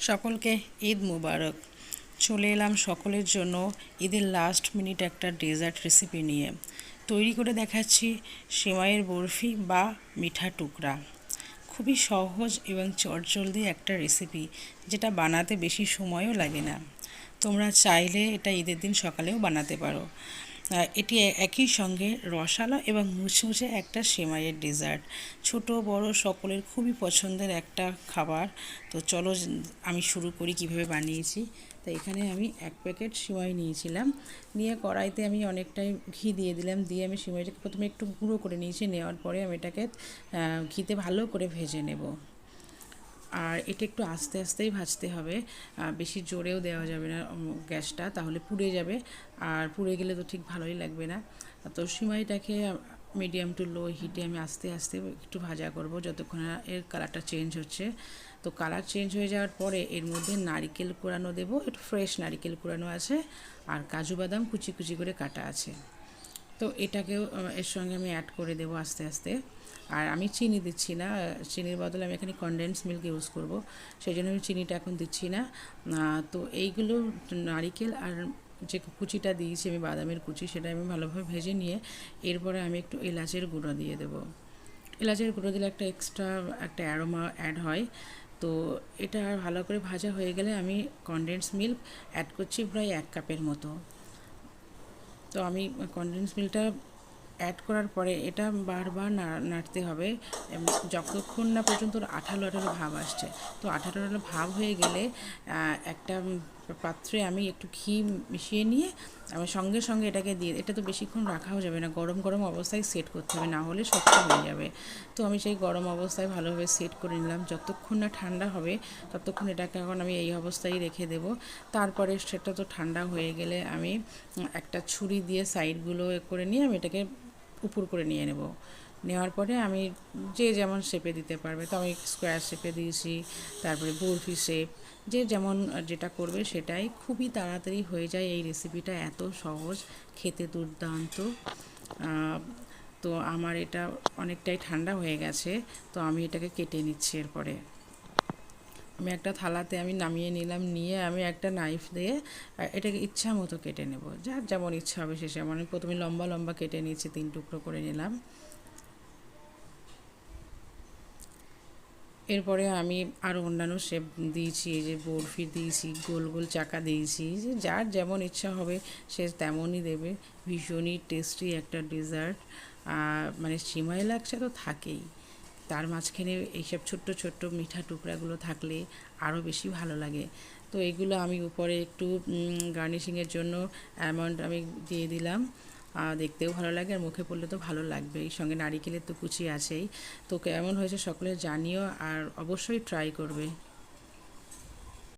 সকলকে ঈদ মুবারক। চলে এলাম সকলের জন্য ঈদের লাস্ট মিনিট একটা ডেজার্ট রেসিপি নিয়ে। তৈরি করে দেখাচ্ছি সেমাইয়ের বরফি বা মিঠা টুকরা। খুবই সহজ এবং চটজলদি একটা রেসিপি যেটা বানাতে বেশি সময়ও লাগে না। তোমরা চাইলে এটা ঈদের দিন সকালেও বানাতে পারো। এটি একই সঙ্গে রসালো এবং মুচমুচে একটা সেমাইয়ের ডেজার্ট ছোট, বড় সকলের খুবই পছন্দের একটা খাবার। তো চলো আমি শুরু করি কীভাবে বানিয়েছি। তো এখানে আমি এক প্যাকেট সিমাই নিয়েছিলাম। নিয়ে কড়াইতে আমি অনেকটাই ঘি দিয়ে দিলাম। দিয়ে আমি সিমাইটাকে প্রথমে একটু গুঁড়ো করে নিয়েছি। নেওয়ার পরে আমি এটাকে ঘিতে ভালো করে ভেজে নেব। আর এটা একটু আস্তে আস্তেই ভাজতে হবে। বেশি জোরেও দেওয়া যাবে না গ্যাসটা, তাহলে পুড়ে যাবে। আর পুড়ে গেলে তো ঠিক ভালোই লাগবে না। তো সিমাইটাকে মিডিয়াম টু লো হিটে আমি আস্তে আস্তে একটু ভাজা করব যতক্ষণ এর কালারটা চেঞ্জ হচ্ছে। তো কালার চেঞ্জ হয়ে যাওয়ার পরে এর মধ্যে নারিকেল কোরানো দেবো। একটু ফ্রেশ নারিকেল কোরানো আছে। আর কাজু বাদাম কুচি কুচি করে কাটা আছে। তো এটাকেও এর সঙ্গে আমি অ্যাড করে দেবো আস্তে আস্তে। আর আমি চিনি দিচ্ছি না চিনির বদলে আমি এখানে কনডেন্স মিল্ক ইউজ করব। সেই জন্য আমি চিনিটা এখন দিচ্ছি না। তো এইগুলো নারিকেল আর যে কুচিটা দিয়েছি আমি, বাদামের কুচি, সেটা আমি ভালোভাবে ভেজে নিয়ে এরপরে আমি একটু এলাচের গুঁড়ো দিয়ে দেবো। এলাচের গুঁড়ো দিলে একটা এক্সট্রা একটা অ্যারোমা অ্যাড হয়। তো এটা ভালো করে ভাজা হয়ে গেলে আমি কনডেন্স মিল্ক অ্যাড করছি প্রায় এক কাপের মতো। তো আমি কনডেন্স মিল্কটা অ্যাড করার পরে এটা বারবার নাড়তে হবে যতক্ষণ না পর্যন্ত আঠালো আঠালো ভাব আসছে। তো আঠালো আঠালো ভাব হয়ে গেলে একটা পাত্রে আমি একটু ঘি মিশিয়ে নিয়ে আমি সঙ্গে সঙ্গে এটাকে দিয়ে, এটা তো বেশিক্ষণ রাখাও যাবে না। গরম গরম অবস্থায় সেট করতে হবে, না হলে শক্ত হয়ে যাবে। তো আমি সেই গরম অবস্থায় ভালোভাবে সেট করে নিলাম। যতক্ষণ না ঠান্ডা হবে, ততক্ষণ এটাকে এখন আমি এই অবস্থায় রেখে দেব। তারপরে সেটা তো ঠান্ডা হয়ে গেলে আমি একটা ছুরি দিয়ে সাইডগুলো করে নিয়ে আমি এটাকে উপর করে নিয়ে নেব। নেওয়ার পরে আমি যে যেমন শেপে দিতে পারবে, তো আমি স্কোয়ার শেপে দিয়েছি, তারপরে বরফি শেপ যে যেমন যেটা করবে সেটাই খুবই তাড়াতাড়ি হয়ে যায় এই রেসিপিটা এত সহজ, খেতে দুর্দান্ত। তো আমার এটা অনেকটাই ঠান্ডা হয়ে গেছে, তো আমি এটাকে কেটে নিচ্ছি এরপরে। আমি একটা থালাতে আমি নামিয়ে নিলাম, নিয়ে আমি একটা নাইফ দিয়ে এটাকে ইচ্ছা মতো কেটে নেব। যার যেমন ইচ্ছা হবে সে সেমন। আমি প্রথমে লম্বা লম্বা কেটে নিয়েছি, তিন টুকরো করে নিলাম। এরপরে আমি আরও অন্যান্য শেপ দিয়েছি, এই যে বরফি দিয়েছি, গোল গোল চাকা দিয়েছি যে যার যেমন ইচ্ছা হবে সে তেমনই দেবে। ভীষণই টেস্টি একটা ডেজার্ট মানে সিমাই লাগছে তো থাকেই। তার মাঝখানে এইসব ছোট্ট ছোট্ট মিঠা টুকরাগুলো থাকলে আরও বেশি ভালো লাগে। তো এগুলো আমি উপরে একটু গার্নিশিংয়ের জন্য অ্যামাউন্ট আমি দিয়ে দিলাম। দেখতেও ভালো লাগে আর মুখে পড়লে তো ভালো লাগবে এই সঙ্গে নারিকেলের তো কুচি আছেই। তো কেমন হয়েছে সকলে জানিও আর অবশ্যই ট্রাই করবে।